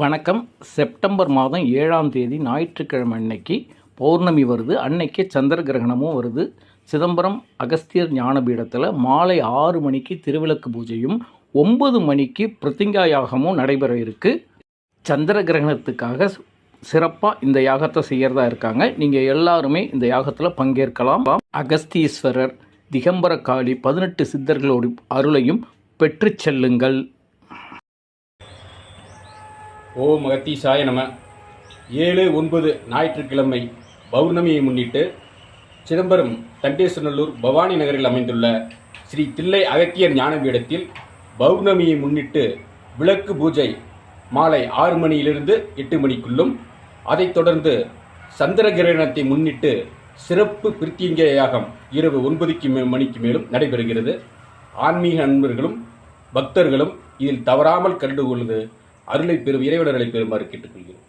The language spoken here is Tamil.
வணக்கம். செப்டம்பர் மாதம் ஏழாம் தேதி ஞாயிற்றுக்கிழமை அன்னைக்கு பௌர்ணமி வருது. அன்னைக்கு சந்திர கிரகணமும் வருது. சிதம்பரம் அகஸ்தியர் ஞானபீடத்தில் மாலை ஆறு மணிக்கு திருவிளக்கு பூஜையும் ஒன்பது மணிக்கு பிரத்திங்கா யாகமும் நடைபெற இருக்கு. சந்திர கிரகணத்துக்காக சிறப்பாக இந்த யாகத்தை செய்கிறதா இருக்காங்க. நீங்கள் எல்லாருமே இந்த யாகத்தில் பங்கேற்கலாம். அகஸ்தீஸ்வரர் திகம்பர காளி பதினெட்டு சித்தர்களோடு அருளையும் பெற்று செல்லுங்கள். ஓம் அகத்தீசாய நம. ஏழு ஒன்பது ஞாயிற்றுக்கிழமை பௌர்ணமியை முன்னிட்டு சிதம்பரம் தண்டேசநல்லூர் பவானி நகரில் அமைந்துள்ள ஸ்ரீ தில்லை அகத்தியர் ஞானபீடத்தில் பௌர்ணமியை முன்னிட்டு விளக்கு பூஜை மாலை ஆறு மணியிலிருந்து எட்டு மணிக்குள்ளும் அதைத் தொடர்ந்து சந்திர கிரகணத்தை முன்னிட்டு சிறப்பு பிரித்திங்க யாகம் இரவு ஒன்பதுக்கு மே- மணிக்கு மேலும் நடைபெறுகிறது. ஆன்மீக அன்பர்களும் பக்தர்களும் இதில் தவறாமல் கலந்து கொள்வது அருளை பெறும் இறைவனர்களை பெறுமாறு கேட்டுக்கொள்கிறோம்.